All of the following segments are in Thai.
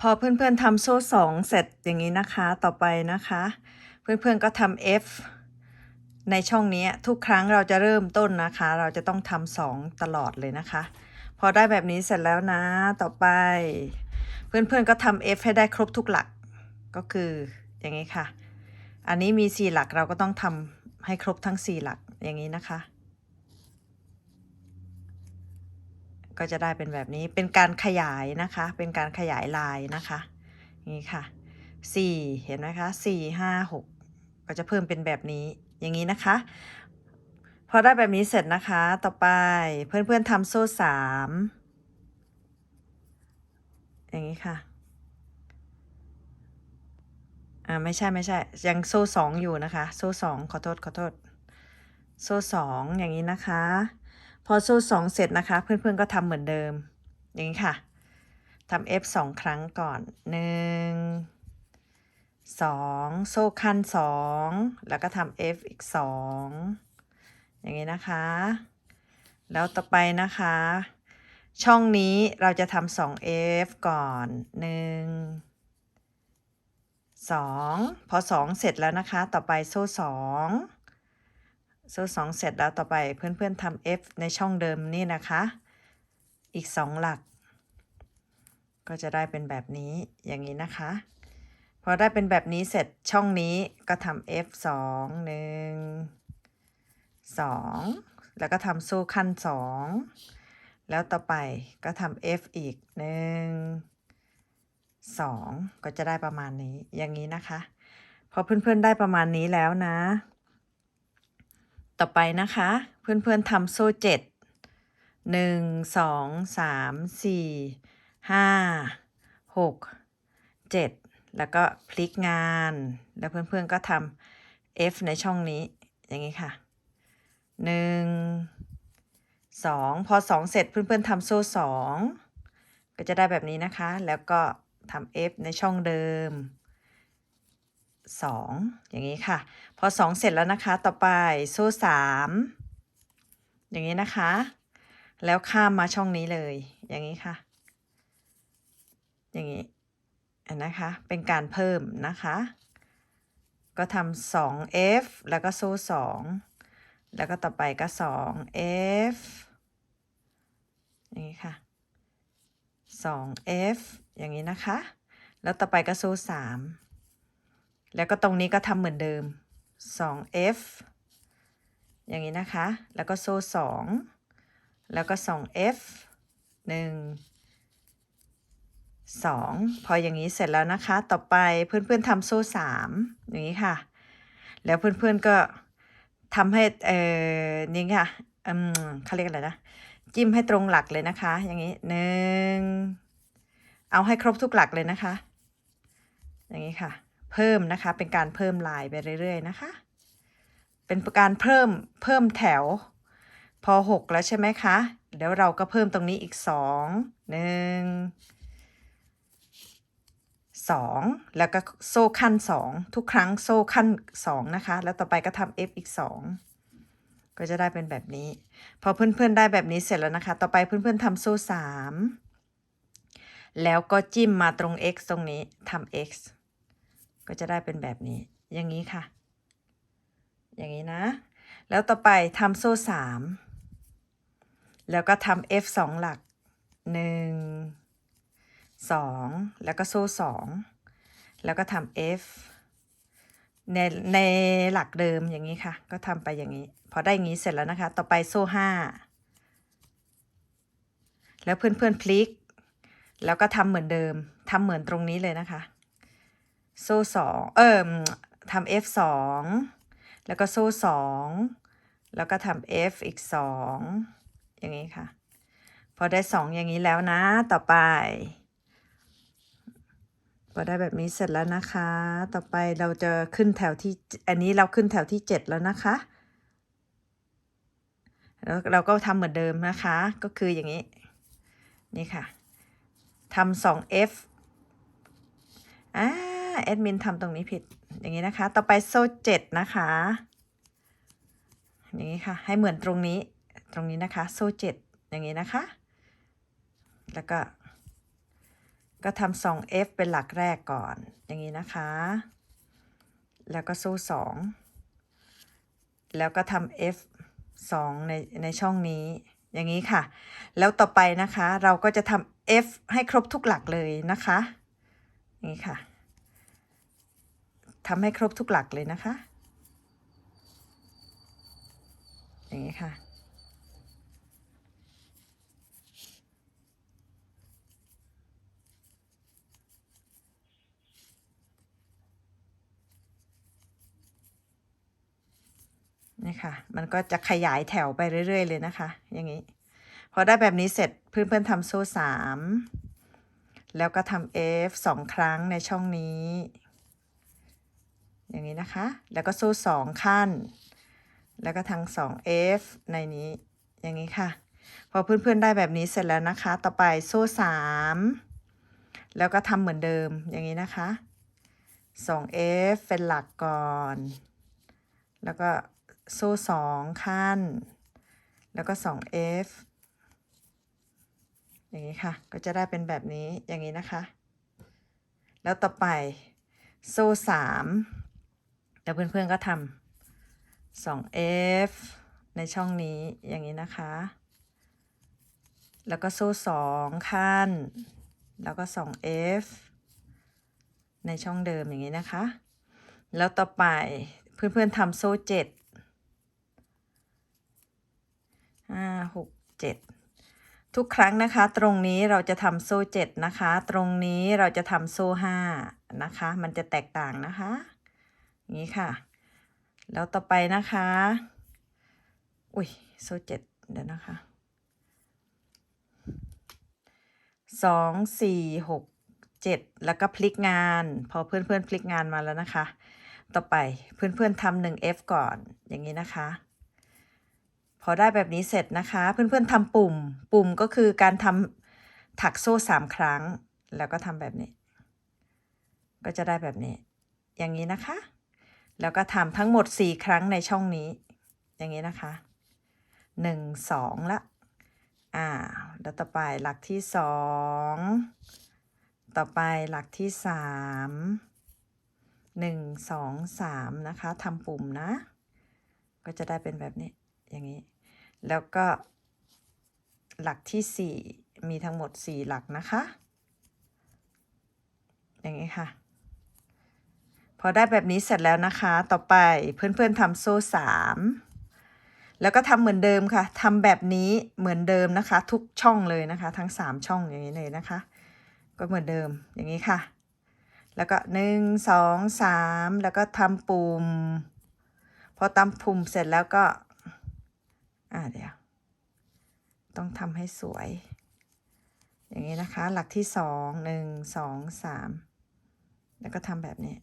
พอเพื่อนๆทำโซ่สองเสร็จอย่างนี้นะคะต่อไปนะคะ เพื่อนๆก็ทำ F ในช่องนี้ทุกครั้งเราจะเริ่มต้นนะคะ เราจะต้องทำสองตลอดเลยนะคะ พอได้แบบนี้เสร็จแล้วนะต่อไป เพื่อนๆก็ทำ F ให้ได้ครบทุกหลักก็คืออย่างนี้ค่ะ อันนี้มี 4 หลักเราก็ต้องทำให้ครบทั้ง 4 หลักอย่างนี้นะคะ ก็จะได้เป็นแบบนี้เป็นการขยายนะคะ เป็นการขยายลายนะคะนี้ค่ะ 4 เห็นไหมคะ4 5 6 ก็จะเพิ่มเป็นแบบนี้อย่างนี้นะคะ พอได้แบบนี้เสร็จนะคะต่อไปเพื่อนๆทำโซ่สามอย่างนี้ค่ะอ่าไม่ใช่ไม่ใช่ยังโซ่สองอยู่นะคะ โซ่สองขอโทษขอโทษ โซ่สองอย่างนี้นะคะ พอโซ่สองเสร็จนะคะ เพื่อนๆก็ทำเหมือนเดิม อย่างนี้ค่ะทำ F สองครั้งก่อนหนึ่งสองโซ่ขั้นสองแล้วก็ทำ F อีกสองอย่างนี้นะคะ แล้วต่อไปนะคะ ช่องนี้เราจะทำสอง F ก่อนหนึ่งสองพอสองเสร็จแล้วนะคะ ต่อไปโซ่สอง โซ่สองเสร็จแล้วต่อไปเพื่อนๆทำ F ในช่องเดิมนี่นะคะ อีกสองหลัก ก็จะได้เป็นแบบนี้อย่างนี้นะคะ พอได้เป็นแบบนี้เสร็จช่องนี้ก็ทำ F สองหนึ่งสองแล้วก็ทำโซ่ขั้นสองแล้วต่อไปก็ทำ F อีกหนึ่งสองก็จะได้ประมาณนี้อย่างนี้นะคะ พอเพื่อนๆได้ประมาณนี้แล้วนะ ต่อไปนะคะ เพื่อนๆทำโซ่เจ็ดหนึ่งสองสามสี่ห้าหกเจ็ดแล้วก็พลิกงาน แล้วเพื่อนๆก็ทำ F ในช่องนี้ อย่างนี้ค่ะหนึ่งสองพอสองเสร็จเพื่อนๆทำโซ่สองก็จะได้แบบนี้นะคะ แล้วก็ทำ F ในช่องเดิม สองอย่างนี้ค่ะ พอสองเสร็จแล้วนะคะ ต่อไปโซ่สามอย่างนี้นะคะ แล้วข้ามมาช่องนี้เลย อย่างนี้ค่ะ อย่างนี้นนะคะ เป็นการเพิ่มนะคะ ก็ทำสอง F แล้วก็โซ่สองแล้วก็ต่อไปก็สอง F อย่างนี้ค่ะสอง F อย่างนี้นะคะ แล้วต่อไปก็โซ่สาม แล้วก็ตรงนี้ก็ทำเหมือนเดิมสอง F อย่างนี้นะคะ แล้วก็โซ่สองแล้วก็สอง F หนึ่งสองพออย่างนี้เสร็จแล้วนะคะ ต่อไปเพื่อนๆทำโซ่สามอย่างนี้ค่ะ แล้วเพื่อนๆก็ทำให้เอ่อนี่ค่ะอืมเขาเรียกอะไรนะ จิ้มให้ตรงหลักเลยนะคะ อย่างนี้หนึ่งเอาให้ครบทุกหลักเลยนะคะ อย่างนี้ค่ะ เพิ่มนะคะ เป็นการเพิ่มลายไปเรื่อยๆนะคะ เป็นการเพิ่มเพิ่มแถว พอหกแล้วใช่ไหมคะ เดี๋ยวเราก็เพิ่มตรงนี้อีกสองหนึ่งสองแล้วก็โซ่ขั้นสองทุกครั้งโซ่ขั้นสองนะคะ แล้วต่อไปก็ทำ F อีกสองก็จะได้เป็นแบบนี้ พอเพื่อนๆได้แบบนี้เสร็จแล้วนะคะ ต่อไปเพื่อนๆทำโซ่สามแล้วก็จิ้มมาตรง x ตรงนี้ทำ x ก็จะได้เป็นแบบนี้ อย่างนี้ค่ะ อย่างนี้นะ แล้วต่อไปทำโซ่สามแล้วก็ทำ f สองหลักหนึ่งสองแล้วก็โซ่สองแล้วก็ทำ f ในในหลักเดิมอย่างนี้ค่ะ ก็ทำไปอย่างนี้ พอได้อย่างนี้เสร็จแล้วนะคะ ต่อไปโซ่ห้าแล้วเพื่อนๆพลิก แล้วก็ทำเหมือนเดิมทำเหมือนตรงนี้เลยนะคะ โซ่สองเอิ่มทำ f สองแล้วก็โซ่สองแล้วก็ทำ f อีกสองอย่างนี้ค่ะ พอได้สองอย่างนี้แล้วนะต่อไป พอได้แบบนี้เสร็จแล้วนะคะ ต่อไปเราจะขึ้นแถวที่อันนี้เราขึ้นแถวที่เจ็ดแล้วนะคะแล้วเราก็ทำเหมือนเดิมนะคะ ก็คืออย่างนี้ นี่ค่ะทำสอง F อ่า แอดมินทำตรงนี้ผิดอย่างนี้นะคะ ต่อไปโซ่เจ็ดนะคะ อย่างนี้ค่ะ ให้เหมือนตรงนี้ตรงนี้นะคะ โซ่เจ็ดอย่างนี้นะคะ แล้วก็ก็ทำ 2F เป็นหลักแรกก่อน อย่างนี้นะคะ แล้วก็โซ่สองแล้วก็ทำ F 2ในในช่องนี้ อย่างนี้ค่ะ แล้วต่อไปนะคะ เราก็จะทำ F ให้ครบทุกหลักเลยนะคะอย่างนี้ค่ะ ทำให้ครบทุกหลักเลยนะคะ อย่างนี้ค่ะ นี่ค่ะ มันก็จะขยายแถวไปเรื่อย ๆ เลยนะคะ อย่างนี้ พอได้แบบนี้เสร็จเพื่อนๆทำโซ่สามแล้วก็ทำ F สองครั้งในช่องนี้ อย่างนี้นะคะ แล้วก็โซ่สองขั้น แล้วก็ทั้งสอง F ในนี้อย่างนี้ค่ะ พอเพื่อนๆได้แบบนี้เสร็จแล้วนะคะ ต่อไปโซ่สามแล้วก็ทำเหมือนเดิมอย่างนี้นะคะสอง F เป็นหลักก่อน แล้วก็โซ่สองขั้น แล้วก็สอง F อย่างนี้ค่ะ ก็จะได้เป็นแบบนี้อย่างนี้นะคะ แล้วต่อไปโซ่สาม แล้วเพื่อนๆก็ทำสอง F ในช่องนี้อย่างนี้นะคะ แล้วก็โซ่สองขั้น แล้วก็สอง F ในช่องเดิมอย่างนี้นะคะ แล้วต่อไปเพื่อนๆทำโซ่เจ็ดห้าหกเจ็ดทุกครั้งนะคะ ตรงนี้เราจะทำโซ่เจ็ดนะคะ ตรงนี้เราจะทำโซ่ห้านะคะ มันจะแตกต่างนะคะ นี้ค่ะ แล้วต่อไปนะคะ อุ้ยโซ่เจ็ดเดี๋ยวนะคะสองสี่หกเจ็ดแล้วก็พลิกงาน พอเพื่อนเพื่อนพลิกงานมาแล้วนะคะ ต่อไปเพื่อนเพื่อนทำหนึ่ง F ก่อนอย่างนี้นะคะ พอได้แบบนี้เสร็จนะคะ เพื่อนเพื่อนทำปุ่ม ปุ่มก็คือการทำถักโซ่สามครั้ง แล้วก็ทำแบบนี้ ก็จะได้แบบนี้ อย่างนี้นะคะ แล้วก็ทำทั้งหมดสี่ครั้งในช่องนี้ อย่างนี้นะคะหนึ่งสองละอ่าแล้วต่อไปหลักที่สองต่อไปหลักที่สามหนึ่งสองสามนะคะทำปุ่มนะ ก็จะได้เป็นแบบนี้ อย่างนี้ แล้วก็หลักที่สี่มีทั้งหมดสี่หลักนะคะ อย่างนี้ค่ะ พอได้แบบนี้เสร็จแล้วนะคะ ต่อไปเพื่อนๆทำโซ่สามแล้วก็ทำเหมือนเดิมค่ะทำแบบนี้เหมือนเดิมนะคะ ทุกช่องเลยนะคะ ทั้งสามช่องอย่างนี้เลยนะคะ ก็เหมือนเดิมอย่างนี้ค่ะ แล้วก็หนึ่งสองสามแล้วก็ทำปุ่ม พอทำปุ่มเสร็จแล้วก็ อ่าเดี๋ยว ต้องทำให้สวย อย่างนี้นะคะ หลักที่สองหนึ่งสองสามแล้วก็ทำแบบนี้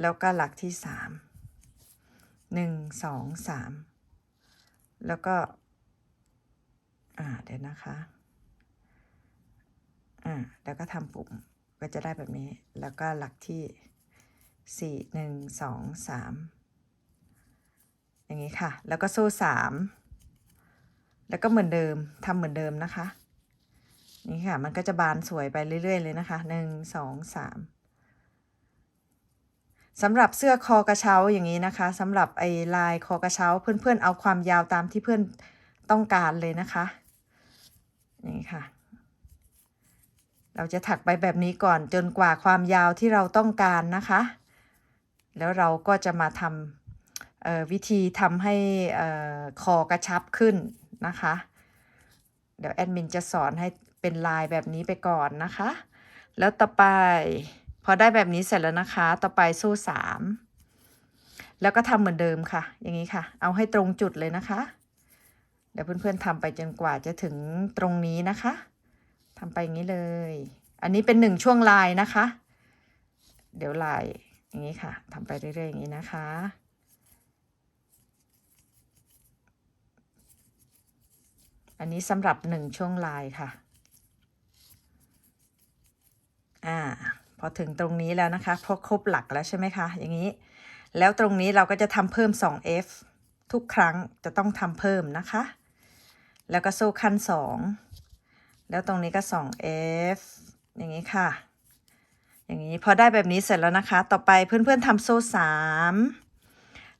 แล้วก็หลักที่สามหนึ่งสองสามแล้วก็ อ่าเดี๋ยวนะคะ อ่าแล้วก็ทำปุ่มก็จะได้แบบนี้ แล้วก็หลักที่สี่หนึ่งสองสามอย่างนี้ค่ะ แล้วก็โซ่สามแล้วก็เหมือนเดิมทำเหมือนเดิมนะคะ นี่ค่ะ มันก็จะบานสวยไปเรื่อย ๆ เลยนะคะหนึ่งสองสาม สำหรับเสื้อคอกระเช้าอย่างนี้นะคะสำหรับไอ้ลายคอกระเช้าเพื่อนๆ เอาความยาวตามที่เพื่อนต้องการเลยนะคะนี่ค่ะ เราจะถักไปแบบนี้ก่อนจนกว่าความยาวที่เราต้องการนะคะ แล้วเราก็จะมาทำวิธีทำให้คอกระชับขึ้นนะคะ เดี๋ยวแอดมินจะสอนให้เป็นลายแบบนี้ไปก่อนนะคะ แล้วต่อไป พอได้แบบนี้เสร็จแล้วนะคะ ต่อไปโซ่สามแล้วก็ทำเหมือนเดิมค่ะ อย่างนี้ค่ะ เอาให้ตรงจุดเลยนะคะ เดี๋ยวเพื่อนๆทำไปจนกว่าจะถึงตรงนี้นะคะทำไปอย่างนี้เลย อันนี้เป็นหนึ่งช่วงลายนะคะ เดี๋ยวลายอย่างนี้ค่ะทำไปเรื่อยๆอย่างนี้นะคะอันนี้สำหรับหนึ่งช่วงลายค่ะ อ่า พอถึงตรงนี้แล้วนะคะพอครบหลักแล้วใช่ไหมคะ อย่างนี้ แล้วตรงนี้เราก็จะทำเพิ่ม 2F ทุกครั้งจะต้องทำเพิ่มนะคะ แล้วก็โซ่ขั้น 2 แล้วตรงนี้ก็ 2F อย่างนี้ค่ะ อย่างนี้พอได้แบบนี้เสร็จแล้วนะคะ ต่อไปเพื่อนๆทำโซ่สาม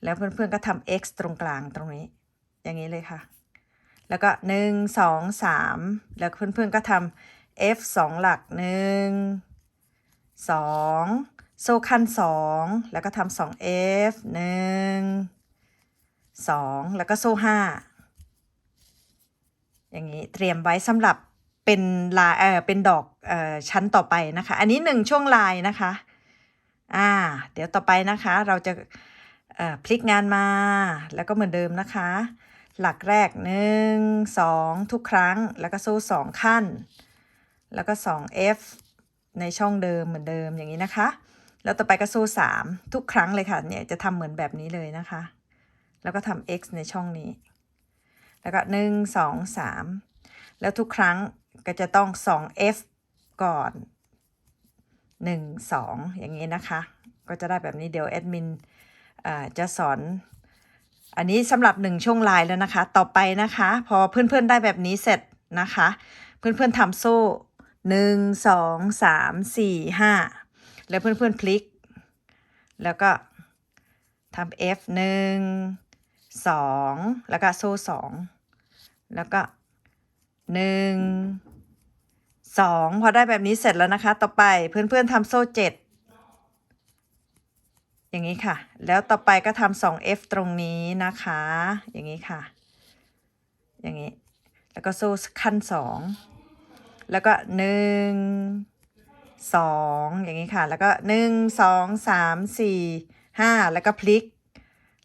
แล้วเพื่อนๆก็ทำ x ตรงกลางตรงนี้ อย่างนี้เลยค่ะ แล้วก็หนึ่งสองสามแล้วเพื่อนๆก็ทำ f สองหลักห นึ่งสองโซ่ขั้นสองแล้วก็ทำสอง f หนึ่งสองแล้วก็โซ่ห้าอย่างนี้เตรียมไว้สำหรับเป็นลายเออเป็นดอกเออชั้นต่อไปนะคะ อันนี้หนึ่งช่วงลายนะคะ อ่า เดี๋ยวต่อไปนะคะเราจะพลิกงานมาแล้วก็เหมือนเดิมนะคะ หลักแรกหนึ่งสองทุกครั้ง แล้วก็โซ่สองขั้น แล้วก็สอง F ในช่องเดิมเหมือนเดิมอย่างนี้นะคะ แล้วต่อไปก็โซ่สามทุกครั้งเลยค่ะเนี่ยจะทำเหมือนแบบนี้เลยนะคะ แล้วก็ทำ x ในช่องนี้ แล้วก็หนึ่งสองสามแล้วทุกครั้งก็จะต้องสอง f ก่อนหนึ่งสองอย่างนี้นะคะ ก็จะได้แบบนี้เดี๋ยวแอดมินอ่าจะสอนอันนี้สำหรับหนึ่งช่วงลายแล้วนะคะ ต่อไปนะคะ พอเพื่อนๆได้แบบนี้เสร็จนะคะ เพื่อนๆทำโซ่ หนึ่งสองสามสี่ห้าแล้วเพื่อนๆพลิก แล้วก็ทำ F หนึ่งสองแล้วก็โซ่สองแล้วก็หนึ่งสองพอได้แบบนี้เสร็จแล้วนะคะ ต่อไปเพื่อนๆทำโซ่เจ็ดอย่างนี้ค่ะ แล้วต่อไปก็ทำสอง F ตรงนี้นะคะ อย่างนี้ค่ะ อย่างนี้ แล้วก็โซ่ขั้นสอง แล้วก็หนึ่งสองอย่างนี้ค่ะ แล้วก็หนึ่งสองสามสี่ห้าแล้วก็พลิก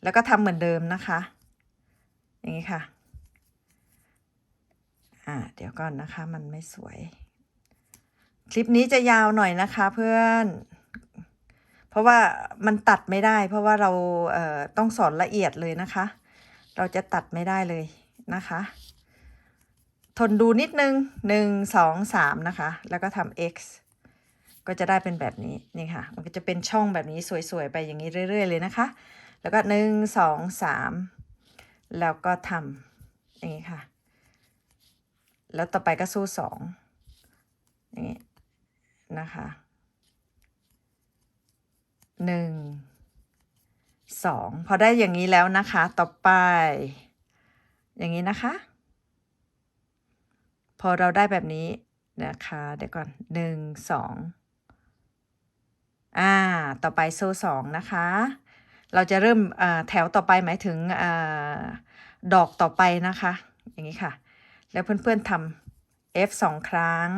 แล้วก็ทำเหมือนเดิมนะคะ อย่างนี้ค่ะ อ่าเดี๋ยวก่อนนะคะมันไม่สวย คลิปนี้จะยาวหน่อยนะคะเพื่อน เพราะว่ามันตัดไม่ได้ เพราะว่าเราเอ่อต้องสอนละเอียดเลยนะคะ เราจะตัดไม่ได้เลยนะคะ ทนดูนิดนึงหนึ่งสองสามนะคะ แล้วก็ทำ x ก็จะได้เป็นแบบนี้นี่ค่ะ มันก็จะเป็นช่องแบบนี้สวยๆ ไปอย่างนี้เรื่อย ๆ เลยนะคะ แล้วก็หนึ่งสองสามแล้วก็ทำอย่างนี้ค่ะ แล้วต่อไปก็สู้สองอย่างนี้นะคะหนึ่งสองพอได้อย่างนี้แล้วนะคะ ต่อไป อย่างนี้นะคะ พอเราได้แบบนี้นะคะ เดี๋ยวก่อนหนึ่งสองอ่า ต่อไปโซ่สองนะคะ เราจะเริ่มแถวต่อไปหมายถึงอดอกต่อไปนะคะ อย่างนี้ค่ะ แล้วเพื่อนๆทำ F สองครั้ง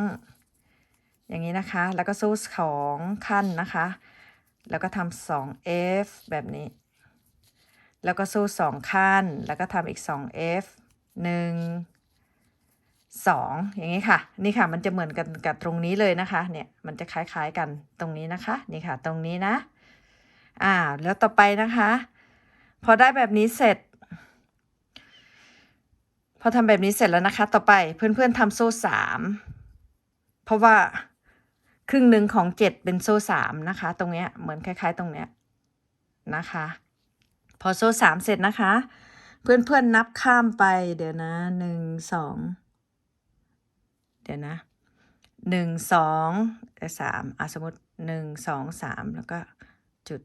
อย่างนี้นะคะ แล้วก็โซ่สองขั้นนะคะ แล้วก็ทำสอง F แบบนี้ แล้วก็โซ่สองขั้น แล้วก็ทำอีกสอง F หนึ่ง สองอย่างนี้ค่ะ นี่ค่ะมันจะเหมือนกันกับตรงนี้เลยนะคะเนี่ยมันจะคล้ายๆกันตรงนี้นะคะนี่ค่ะตรงนี้นะอ่าแล้วต่อไปนะคะ พอได้แบบนี้เสร็จ พอทำแบบนี้เสร็จแล้วนะคะ ต่อไปเพื่อนๆทำโซ่สามเพราะว่าครึ่งหนึ่งของเจ็ดเป็นโซ่สามนะคะ ตรงเนี้ยเหมือนคล้าย ๆ ตรงเนี้ยนะคะ พอโซ่สามเสร็จนะคะ เพื่อนๆนับข้ามไปเดี๋ยวนะหนึ่งสอง ดี๋ยวนะหนึ่งสองสามอะสมมติหนึ่งสองสามแล้วก็จุด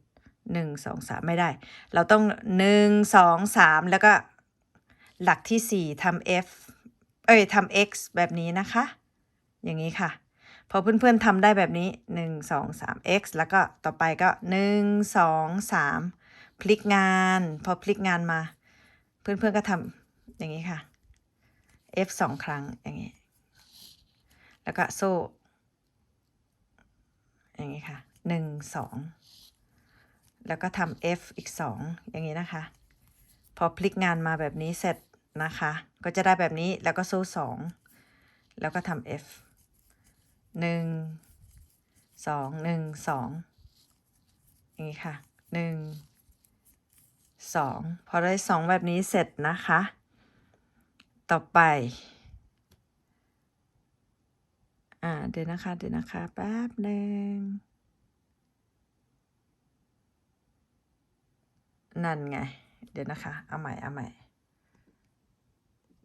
หนึ่งสองสามไม่ได้ เราต้องหนึ่งสองสามแล้วก็หลักที่สี่ทำ f เอ้ยทำ x แบบนี้นะคะ อย่างนี้ค่ะ พอเพื่อนๆทำได้แบบนี้หนึ่งสองสาม x แล้วก็ต่อไปก็หนึ่งสองสามพลิกงาน พอพลิกงานมา เพื่อนๆก็ทำอย่างนี้ค่ะ f สองครั้งอย่างนี้ แล้วก็โซ่ อย่างนี้ค่ะหนึ่งสองแล้วก็ทำ f อีกสองอย่างนี้นะคะ พอพลิกงานมาแบบนี้เสร็จนะคะ ก็จะได้แบบนี้แล้วก็โซ่สองแล้วก็ทำ f หนึ่งสองหนึ่งสองอย่างนี้ค่ะหนึ่งสองพอได้สองแบบนี้เสร็จนะคะ ต่อไป อ่าเดี๋ยวนะคะ เดี๋ยวนะคะแป๊บหนึ่งนั่นไง เดี๋ยวนะคะ เอาใหม่ เอาใหม่